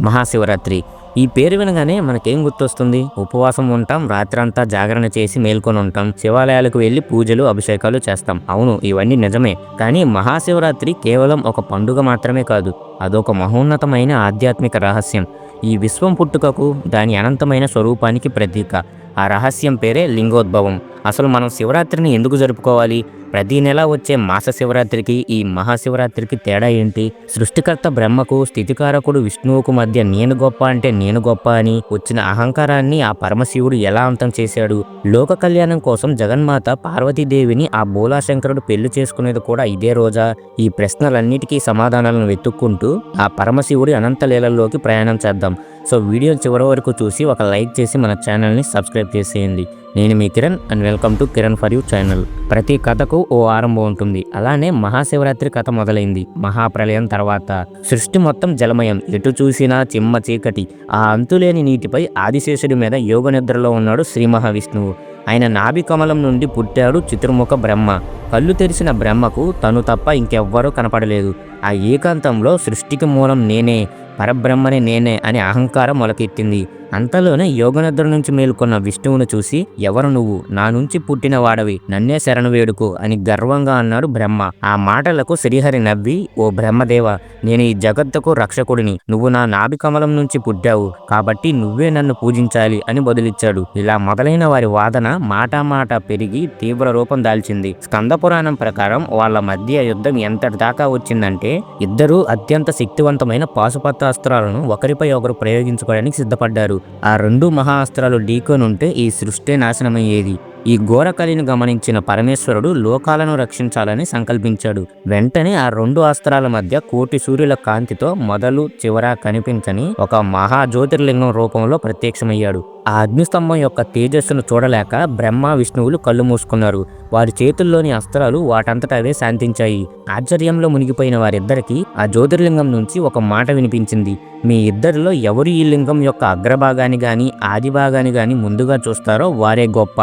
మహాశివరాత్రి. ఈ పేరు వినగానే మనకేం గుర్తొస్తుంది? ఉపవాసం ఉంటాం రాత్రంతా జాగరణ చేసి మేల్కొని ఉంటాం శివాలయాలకు వెళ్ళి పూజలు అభిషేకాలు చేస్తాం. అవును ఇవన్నీ నిజమే. కానీ మహాశివరాత్రి కేవలం ఒక పండుగ మాత్రమే కాదు అదొక మహోన్నతమైన ఆధ్యాత్మిక రహస్యం. ఈ విశ్వం పుట్టుకకు దాని అనంతమైన స్వరూపానికి ప్రతీక. ఆ రహస్యం పేరే లింగోద్భవం. అసలు మనం శివరాత్రిని ఎందుకు జరుపుకోవాలి? ప్రతి నెల వచ్చే మాస శివరాత్రికి ఈ మహాశివరాత్రికి తేడా ఏంటి? సృష్టికర్త బ్రహ్మకు స్థితికారకుడు విష్ణువుకు మధ్య నేను గొప్ప అంటే నేను గొప్ప అని వచ్చిన అహంకారాన్ని ఆ పరమశివుడు ఎలా అంతం చేశాడు? లోక కళ్యాణం కోసం జగన్మాత పార్వతీదేవిని ఆ బోలాశంకరుడు పెళ్ళి చేసుకునేది కూడా ఇదే రోజా? ఈ ప్రశ్నలన్నిటికీ సమాధానాలను వెతుక్కుంటూ ఆ పరమశివుడి అనంతలీలల్లోకి ప్రయాణం చేద్దాం. సో వీడియో చివరి వరకు చూసి ఒక లైక్ చేసి మన ఛానల్ని సబ్స్క్రైబ్ చేసేయండి. నేను మీ Kiran and welcome to Kiran for you channel. ప్రతి కథకు ఓ ఆరంభం ఉంటుంది. అలానే మహాశివరాత్రి కథ మొదలైంది. మహాప్రలయం తర్వాత సృష్టి మొత్తం జలమయం. ఎటు చూసినా చిమ్మ చీకటి. ఆ అంతులేని నీటిపై ఆదిశేషుడి మీద యోగ నిద్రలో ఉన్నాడు శ్రీ మహావిష్ణువు. ఆయన నాభి కమలం నుండి పుట్టాడు చిత్రముఖ బ్రహ్మ. కళ్ళు తెరిచిన బ్రహ్మకు తను తప్ప ఇంకెవ్వరూ కనపడలేదు. ఆ ఏకాంతంలో సృష్టికి మూలం నేనే. పరబ్రహ్మని నేనే అనే అహంకారం మొలకెత్తింది. అంతలోనే యోగనిద్ర నుంచి మేల్కొన్న విష్ణువును చూసి ఎవరు నువ్వు? నా నుంచి పుట్టిన వాడవి. నన్నే శరణు వేడుకో అని గర్వంగా అన్నాడు బ్రహ్మ. ఆ మాటలకు శ్రీహరి నవ్వి ఓ బ్రహ్మదేవ నేను ఈ జగత్తుకు రక్షకుడిని. నువ్వు నా నాభి కమలం నుంచి పుట్టావు. కాబట్టి నువ్వే నన్ను పూజించాలి అని బదులిచ్చాడు. ఇలా మొదలైన వారి వాదన మాటా మాట పెరిగి తీవ్ర రూపం దాల్చింది. స్కంద పురాణం ప్రకారం వాళ్ళ మధ్య యుద్ధం ఎంతటి దాకా వచ్చిందంటే ఇద్దరూ అత్యంత శక్తివంతమైన పాశుపత్ర అస్త్రాలను ఒకరిపై ఒకరు ప్రయోగించుకోవడానికి సిద్ధపడ్డారు. ఆ రెండు మహా అస్త్రాలు ఢీకొనుంటే ఈ సృష్టి నాశనమయ్యేది. ఈ ఘోరకలిని గమనించిన పరమేశ్వరుడు లోకాలను రక్షించాలని సంకల్పించాడు. వెంటనే ఆ రెండు అస్త్రాల మధ్య కోటి సూర్యుల కాంతితో మొదలు చివర కనిపించని ఒక మహా జ్యోతిర్లింగం రూపంలో ప్రత్యక్షమయ్యాడు. ఆ అగ్నిస్తంభం యొక్క తేజస్సును చూడలేక బ్రహ్మ విష్ణువులు కళ్ళు మూసుకున్నారు. వారి చేతుల్లోని అస్త్రాలు వాటంతట అవే శాంతించాయి. ఆశ్చర్యంలో మునిగిపోయిన వారిద్దరికీ ఆ జ్యోతిర్లింగం నుంచి ఒక మాట వినిపించింది. మీ ఇద్దరిలో ఎవరు ఈ లింగం యొక్క అగ్రభాగాన్ని గాని ఆదిభాగాన్ని గాని ముందుగా చూస్తారో వారే గొప్ప.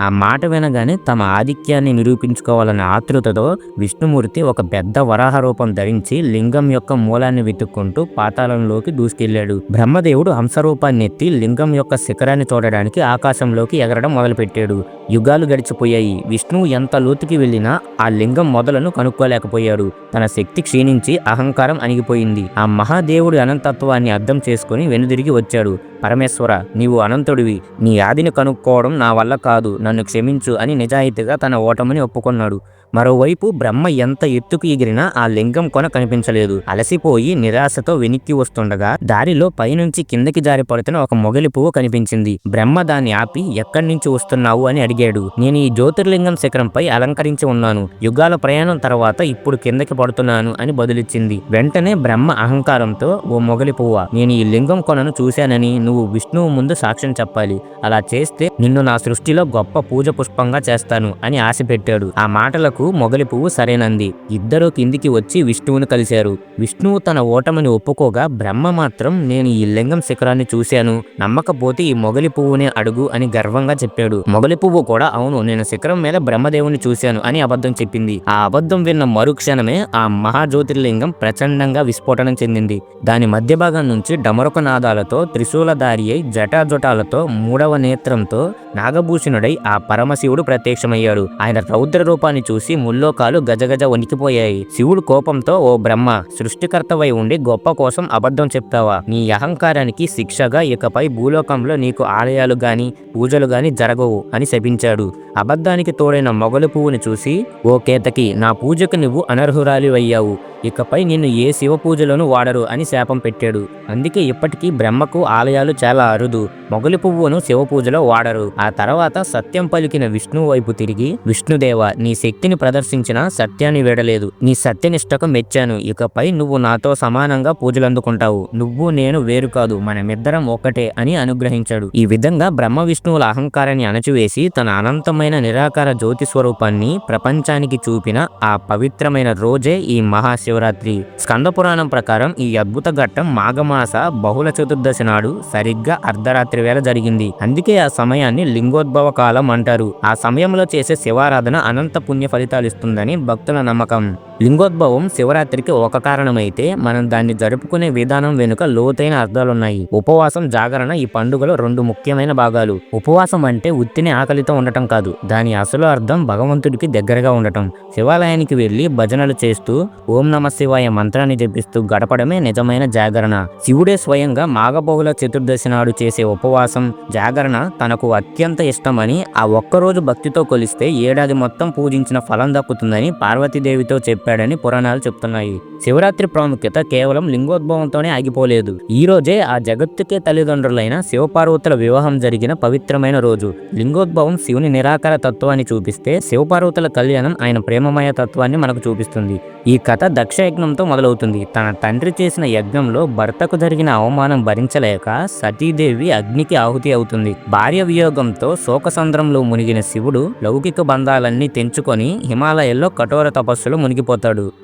ఆ మాట వినగానే తమ ఆధిక్యాన్ని నిరూపించుకోవాలనే ఆతృతతో విష్ణుమూర్తి ఒక పెద్ద వరాహ రూపం ధరించి లింగం యొక్క మూలాన్ని వెతుక్కుంటూ పాతాళంలోకి దూసుకెళ్ళాడు బ్రహ్మదేవుడు హంసరూపాన్ని ఎత్తి లింగం యొక్క శిఖరాన్ని చూడడానికి ఆకాశంలోకి ఎగరడం మొదలుపెట్టాడు. యుగాలు గడిచిపోయాయి. విష్ణువు ఎంత లోతుకి వెళ్ళినా ఆ లింగం మొదలను కనుక్కోలేకపోయాడు. తన శక్తి క్షీణించి అహంకారం అణిగిపోయింది. ఆ మహాదేవుడి అనంతత్వాన్ని అర్థం చేసుకుని వెనుదిరిగి వచ్చాడు. పరమేశ్వర నీవు అనంతుడివి. నీ ఆదిని కనుక్కోవడం నా వల్ల కాదు. నన్ను క్షమించు అని నిజాయితీగా తన ఓటమిని ఒప్పుకున్నాడు. మరోవైపు బ్రహ్మ ఎంత ఎత్తుకు ఎగిరినా ఆ లింగం కొన కనిపించలేదు. అలసిపోయి నిరాశతో వెనక్కి వస్తుండగా దారిలో పైనుంచి కిందకి జారి పడుతున్న ఒక మొగలి పువ్వు కనిపించింది. బ్రహ్మ దాన్ని ఆపి ఎక్కడి నుంచి వస్తున్నావు? అని అడిగాడు. నేను ఈ జ్యోతిర్లింగం శిఖరంపై అలంకరించి ఉన్నాను. యుగాల ప్రయాణం తర్వాత ఇప్పుడు కిందకి పడుతున్నాను అని బదులిచ్చింది. వెంటనే బ్రహ్మ అహంకారంతో ఓ మొగలి పువ్వ నేను ఈ లింగం కొనను చూశానని నువ్వు విష్ణువు ముందు సాక్ష్యం చెప్పాలి. అలా చేస్తే నిన్ను నా సృష్టిలో గొప్ప పూజ పుష్పంగా చేస్తాను అని ఆశ పెట్టాడు ఆ మాటలకు మొగలి పువ్వు సరేనంది. ఇద్దరూ కిందికి వచ్చి విష్ణువుని కలిశారు. విష్ణువు తన ఓటమిని ఒప్పుకోగా బ్రహ్మ మాత్రం నేను ఈ లింగం శిఖరాన్ని చూశాను. నమ్మకపోతే ఈ మొగలి పువ్వునే అడుగు అని గర్వంగా చెప్పాడు. మొగలి పువ్వు కూడా అవును నేను శిఖరం మీద బ్రహ్మదేవుని చూశాను అని అబద్ధం చెప్పింది. ఆ అబద్ధం విన్న మరుక్షణమే ఆ మహాజ్యోతిర్లింగం ప్రచండంగా విస్ఫోటనం చెందింది. దాని మధ్య భాగం నుంచి డమరుక నాదాలతో త్రిశూల త్రిశూలధారి అయి జటాజటాలతో మూడవ నేత్రంతో నాగభూషణుడై ఆ పరమశివుడు ప్రత్యక్షమయ్యాడు ఆయన రౌద్ర రూపాన్ని చూసి ముల్లోకాలు గజగజ వణికిపోయాయి. శివుడు కోపంతో ఓ బ్రహ్మ సృష్టికర్తవై ఉండి గొప్ప కోసం అబద్ధం చెప్తావా? నీ అహంకారానికి శిక్షగా ఇకపై భూలోకంలో నీకు ఆలయాలు గాని పూజలు గాని జరగవు అని శపించాడు. అబద్ధానికి తోడైన మొగలు పువ్వుని చూసి ఓ కేతకి నా పూజకు నువ్వు అనర్హురాలివయ్యావు. ఇకపై నిన్ను ఏ శివ పూజలోనూ వాడరు అని శాపం పెట్టాడు. అందుకే ఇప్పటికీ బ్రహ్మకు ఆలయాలు చాలా అరుదు. మొగలి పువ్వును శివ పూజలో వాడరు. ఆ తర్వాత సత్యం పలికిన విష్ణువు వైపు తిరిగి విష్ణుదేవ నీ శక్తిని ప్రదర్శించిన సత్యాన్ని వీడలేదు. నీ సత్యనిష్టకు మెచ్చాను. ఇకపై నువ్వు నాతో సమానంగా పూజలందుకుంటావు. నువ్వు నేను వేరు కాదు. మనమిద్దరం ఒక్కటే అని అనుగ్రహించాడు. ఈ విధంగా బ్రహ్మ విష్ణువుల అహంకారాన్ని అణచివేసి తన అనంతమైన నిరాకార జ్యోతి స్వరూపాన్ని ప్రపంచానికి చూపిన ఆ పవిత్రమైన రోజే ఈ మహాశివరాత్రి స్కందపురాణం ప్రకారం ఈ అద్భుత ఘట్టం మాఘమాస బహుళ చతుర్దశి నాడు సరిగ్గా అర్ధరాత్రి వేళ జరిగింది. అందుకే ఆ సమయాన్ని లింగోద్భవ కాలం అంటారు. ఆ సమయంలో చేసే శివారాధన అనంత పుణ్య ఫలితాలు ఇస్తుందని భక్తుల నమ్మకం. లింగోద్భవం శివరాత్రికి ఒక కారణమైతే మనం దాన్ని జరుపుకునే విధానం వెనుక లోతైన అర్థాలున్నాయి. ఉపవాసం జాగరణ ఈ పండుగలో రెండు ముఖ్యమైన భాగాలు. ఉపవాసం అంటే ఉత్తిని ఆకలితో ఉండటం కాదు. దాని అసలు అర్థం భగవంతుడికి దగ్గరగా ఉండటం. శివాలయానికి వెళ్ళి భజనలు చేస్తూ ఓం నమ శివాయ మంత్రాన్ని జపిస్తూ గడపడమే నిజమైన జాగరణ. శివుడే స్వయంగా మాఘబహుళ చతుర్దశి నాడు చేసే ఉపవాసం జాగరణ తనకు అత్యంత ఇష్టమని ఆ ఒక్కరోజు భక్తితో కొలిస్తే ఏడాది మొత్తం పూజించిన ఫలం దక్కుతుందని పార్వతీదేవితో చెప్పాడని పురాణాలు చెప్తున్నాయి. శివరాత్రి ప్రాముఖ్యత కేవలం లింగోద్భవంతోనే ఆగిపోలేదు. ఈ రోజే ఆ జగత్తుకే తల్లిదండ్రులైన శివపార్వతుల వివాహం జరిగిన పవిత్రమైన రోజు. లింగోద్భవం శివుని నిరాకార తత్వాన్ని చూపిస్తే శివపార్వతుల కళ్యాణం ఆయన ప్రేమమయ తత్వాన్ని మనకు చూపిస్తుంది. ఈ కథ దక్ష యజ్ఞంతో మొదలవుతుంది. తన తండ్రి చేసిన యజ్ఞంలో భర్తకు జరిగిన అవమానం భరించలేక సతీదేవి అగ్నికి ఆహుతి అవుతుంది. భార్య వియోగంతో శోకసంద్రంలో మునిగిన శివుడు లౌకిక బంధాలన్నీ తెంచుకొని హిమాలయాల్లో కఠోర తపస్సులో మునిగిపోతాడు.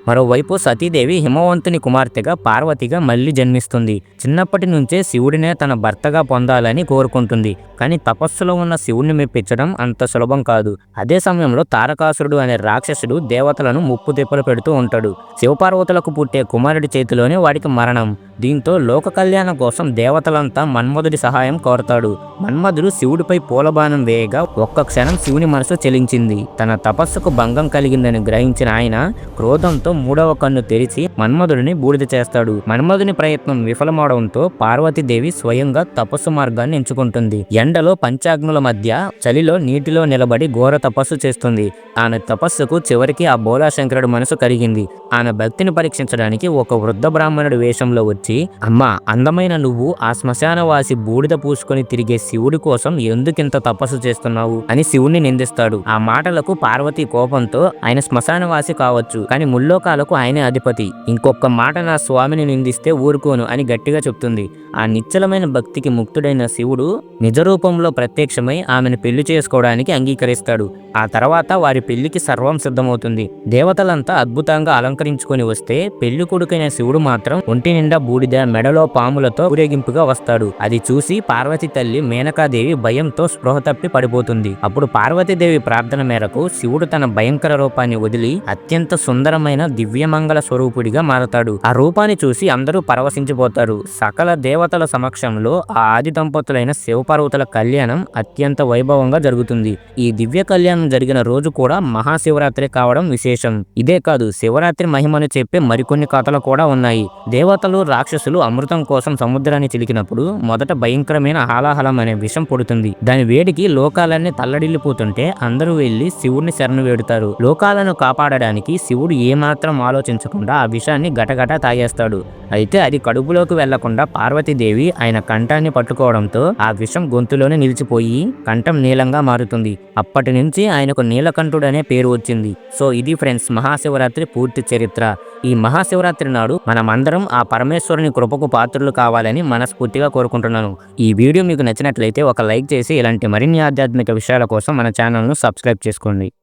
మరోవైపు సతీదేవి హిమవంతుని కుమార్తెగా పార్వతిగా మళ్ళీ జన్మిస్తుంది. చిన్నప్పటి నుంచే శివుడినే తన భర్తగా పొందాలని కోరుకుంటుంది. కానీ తపస్సులో ఉన్న శివుడిని మెప్పించడం అంత సులభం కాదు. అదే సమయంలో తారకాసురుడు అనే రాక్షసుడు దేవతలను ముప్పు తిప్పలు పెడుతూ ఉంటాడు. శివపార్వతులకు పుట్టే కుమారుడి చేతిలోనే వాడికి మరణం. దీంతో లోక కళ్యాణం కోసం దేవతలంతా మన్మధుడి సహాయం కోరతాడు. మన్మధుడు శివుడిపై పూలబాణం వేయగా ఒక్క క్షణం శివుని మనసు చెలించింది. తన తపస్సుకు భంగం కలిగిందని గ్రహించిన ఆయన క్రోధంతో మూడవ కన్ను తెరిచి మన్మధుడిని బూడిద చేస్తాడు. మన్మధుని ప్రయత్నం విఫలమవడంతో పార్వతీదేవి స్వయంగా తపస్సు మార్గాన్ని ఎంచుకుంటుంది. ఎండలో పంచాగ్నుల మధ్య చలిలో నీటిలో నిలబడి ఘోర తపస్సు చేస్తుంది. ఆమె తపస్సుకు చివరికి ఆ బోలాశంకరుడు మనసు కరిగింది. ఆమె భక్తిని పరీక్షించడానికి ఒక వృద్ధ బ్రాహ్మణుడి వేషంలో వచ్చి అమ్మా అందమైన నువ్వు ఆ శ్మశానవాసి బూడిద పూసుకొని తిరిగే శివుడి కోసం ఎందుకింత తపస్సు చేస్తున్నావు? అని శివుణ్ణి నిందిస్తాడు. ఆ మాటలకు పార్వతి కోపంతో ఆయన శ్మశానవాసి కావచ్చు కానీ ముల్లోకాలకు ఆయనే అధిపతి. ఇంకొక మాట నా స్వామిని నిందిస్తే ఊరుకోను అని గట్టిగా చెప్తుంది. ఆ నిశ్చలమైన భక్తికి ముక్తుడైన శివుడు నిజ రూపంలో ప్రత్యక్షమై ఆమెను పెళ్ళి చేసుకోవడానికి అంగీకరిస్తాడు. ఆ తర్వాత వారి పెళ్ళికి సర్వం సిద్ధమవుతుంది. దేవతలంతా అద్భుతంగా అలంకరించుకొని వస్తే పెళ్ళి కొడుకైన శివుడు మాత్రం ఒంటి నిండా బూడిద మెడలో పాములతో ఊరేగింపుగా వస్తాడు. అది చూసి పార్వతి తల్లి మేనకాదేవి భయంతో స్పృహ తప్పి పడిపోతుంది. అప్పుడు పార్వతీదేవి ప్రార్థన మేరకు శివుడు తన భయంకర రూపాన్ని వదిలి అత్యంత సుందర సుందరమైన దివ్యమంగళ స్వరూపుడిగా మారతాడు. ఆ రూపాన్ని చూసి అందరూ పరవశించిపోతారు. సకల దేవతల సమక్షంలో ఆ ఆది దంపతులైన శివపార్వతుల కళ్యాణం అత్యంత వైభవంగా జరుగుతుంది. ఈ దివ్య కళ్యాణం జరిగిన రోజు కూడా మహాశివరాత్రి కావడం విశేషం. ఇదే కాదు శివరాత్రి మహిమను చెప్పే మరికొన్ని కథలు కూడా ఉన్నాయి. దేవతలు రాక్షసులు అమృతం కోసం సముద్రాన్ని చిలికినప్పుడు మొదట భయంకరమైన హాలాహలం అనే విషం పుడుతుంది. దాని వేడికి లోకాలన్నీ తల్లడిల్లిపోతుంటే అందరూ వెళ్ళి శివుడిని శరణు వేడుతారు. లోకాలను కాపాడడానికి శివుడు ఏమాత్రం ఆలోచించకుండా ఆ విషాన్ని గటగట తాగేస్తాడు. అయితే అది కడుపులోకి వెళ్ళకుండా పార్వతీదేవి ఆయన కంఠాన్ని పట్టుకోవడంతో ఆ విషం గొంతులోనే నిలిచిపోయి కంఠం నీలంగా మారుతుంది. అప్పటి నుంచి ఆయనకు నీలకంఠుడు అనే పేరు వచ్చింది. సో ఇది ఫ్రెండ్స్ మహాశివరాత్రి పూర్తి చరిత్ర. ఈ మహాశివరాత్రి నాడు మనమందరం ఆ పరమేశ్వరుని కృపకు పాత్రలు కావాలని మనస్ఫూర్తిగా కోరుకుంటున్నాను. ఈ వీడియో మీకు నచ్చినట్లయితే ఒక లైక్ చేసి ఇలాంటి మరిన్ని ఆధ్యాత్మిక విషయాల కోసం మన ఛానల్ను సబ్స్క్రైబ్ చేసుకోండి.